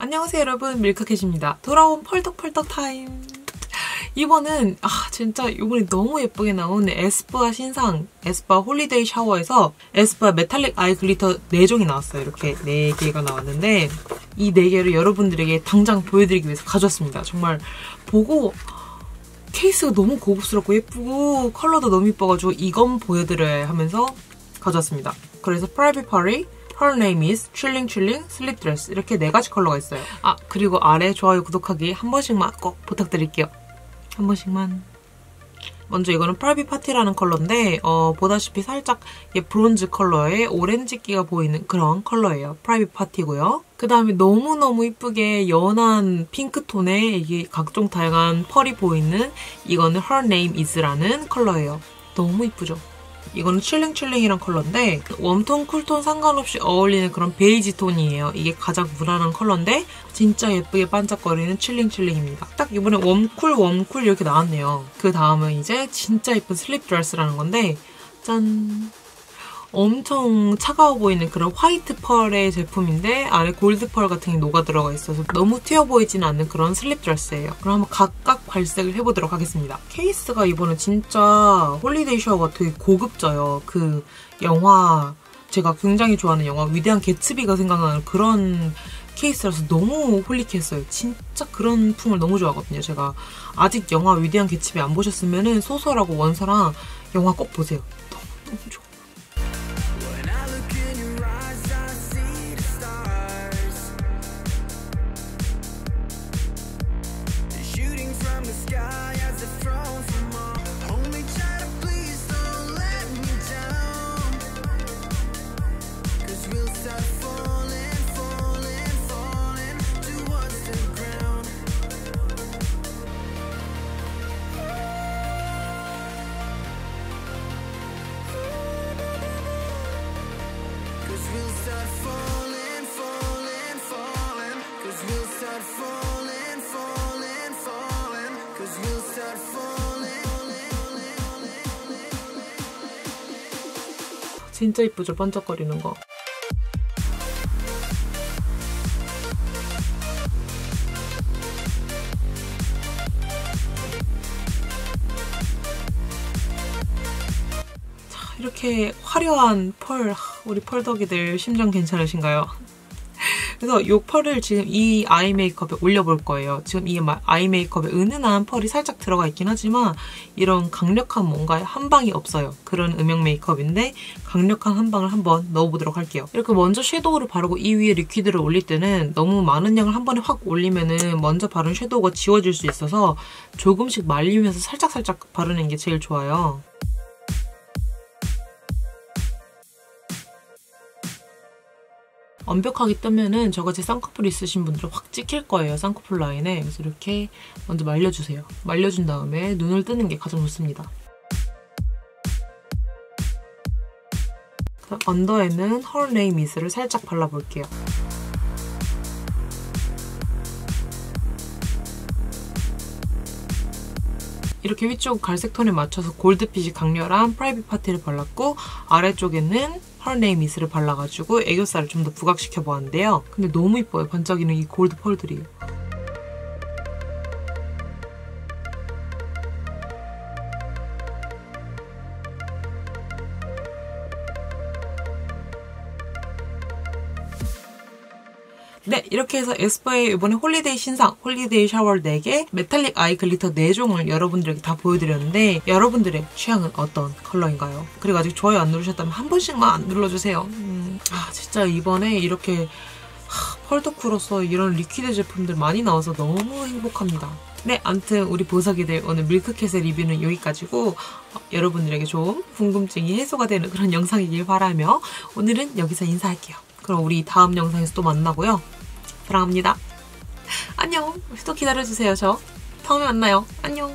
안녕하세요 여러분 밀크캣입니다. 돌아온 펄떡펄떡 타임. 이번은 아 진짜 이번에 너무 예쁘게 나온 에스쁘아 신상 에스쁘아 홀리데이 샤워에서 에스쁘아 메탈릭 아이 글리터 4종이 나왔어요. 이렇게 4개가 나왔는데 이 4개를 여러분들에게 당장 보여드리기 위해서 가져왔습니다. 정말 보고 케이스가 너무 고급스럽고 예쁘고 컬러도 너무 예뻐가지고 이건 보여드려야 하면서 가져왔습니다. 그래서 프라이빗 파리 Her name is Chilling Chilling 이렇게 네 가지 컬러가 있어요. 아 그리고 아래 좋아요 구독하기 한 번씩만 꼭 부탁드릴게요. 한 번씩만. 먼저 이거는 프라이빗 파티라는 컬러인데 어, 보다시피 살짝 브론즈 컬러에 오렌지기가 보이는 그런 컬러예요. 프라이빗 파티고요. 그 다음에 너무너무 이쁘게 연한 핑크톤에 이게 각종 다양한 펄이 보이는 이거는 Her Name Is라는 컬러예요. 너무 이쁘죠? 이거는 칠링칠링이란 컬러인데 웜톤, 쿨톤 상관없이 어울리는 그런 베이지 톤이에요. 이게 가장 무난한 컬러인데 진짜 예쁘게 반짝거리는 칠링칠링입니다. 딱 이번에 웜쿨, 웜쿨 이렇게 나왔네요. 그 다음은 이제 진짜 예쁜 슬립 드레스라는 건데 짠! 엄청 차가워 보이는 그런 화이트 펄의 제품인데 안에 골드 펄 같은 게 녹아 들어가 있어서 너무 튀어 보이지는 않는 그런 슬립 드레스예요. 그럼 한번 각각 발색을 해보도록 하겠습니다. 케이스가 이번에 진짜 홀리데이 샤워가 되게 고급져요. 그 영화 제가 굉장히 좋아하는 영화 위대한 개츠비가 생각나는 그런 케이스라서 너무 홀릭했어요. 진짜 그런 품을 너무 좋아하거든요. 제가 아직 영화 위대한 개츠비 안 보셨으면 소설하고 원서랑 영화 꼭 보세요. 너무 너무 좋아. 진짜 이쁘죠? 반짝거리는 거. 자, 이렇게 화려한 펄, 우리 펄덕이들 심정 괜찮으신가요? 그래서 이 펄을 지금 이 아이 메이크업에 올려볼 거예요. 지금 이 아이 메이크업에 은은한 펄이 살짝 들어가 있긴 하지만 이런 강력한 뭔가의 한 방이 없어요. 그런 음영 메이크업인데 강력한 한 방을 한번 넣어보도록 할게요. 이렇게 먼저 섀도우를 바르고 이 위에 리퀴드를 올릴 때는 너무 많은 양을 한 번에 확 올리면은 먼저 바른 섀도우가 지워질 수 있어서 조금씩 말리면서 살짝살짝 바르는 게 제일 좋아요. 완벽하게 뜨면은 저같이 쌍꺼풀 있으신 분들은 확 찍힐 거예요. 쌍꺼풀 라인에. 그래서 이렇게 먼저 말려주세요. 말려준 다음에 눈을 뜨는 게 가장 좋습니다. 언더에는 헐레이 미스를 살짝 발라볼게요. 이렇게 위쪽 갈색 톤에 맞춰서 골드빛이 강렬한 프라이빗 파티를 발랐고 아래쪽에는 펄네이 미스를 발라가지고 애교살을 좀 더 부각시켜 보았는데요. 근데 너무 이뻐요. 반짝이는 이 골드 펄들이. 네, 이렇게 해서 에스쁘의 이번에 홀리데이 신상, 홀리데이 샤워 4개, 메탈릭 아이 글리터 4종을 여러분들에게 다 보여드렸는데 여러분들의 취향은 어떤 컬러인가요? 그리고 아직 좋아요 안 누르셨다면 한 번씩만 눌러주세요. 음, 아, 진짜 이번에 이렇게 펄덕후로서 이런 리퀴드 제품들 많이 나와서 너무 행복합니다. 네, 암튼 우리 보석이들 오늘 밀크캣의 리뷰는 여기까지고 어, 여러분들에게 좀 궁금증이 해소가 되는 그런 영상이길 바라며 오늘은 여기서 인사할게요. 그럼 우리 다음 영상에서 또 만나고요. 사랑합니다. 안녕. 또 기다려주세요, 저. 다음에 만나요. 안녕.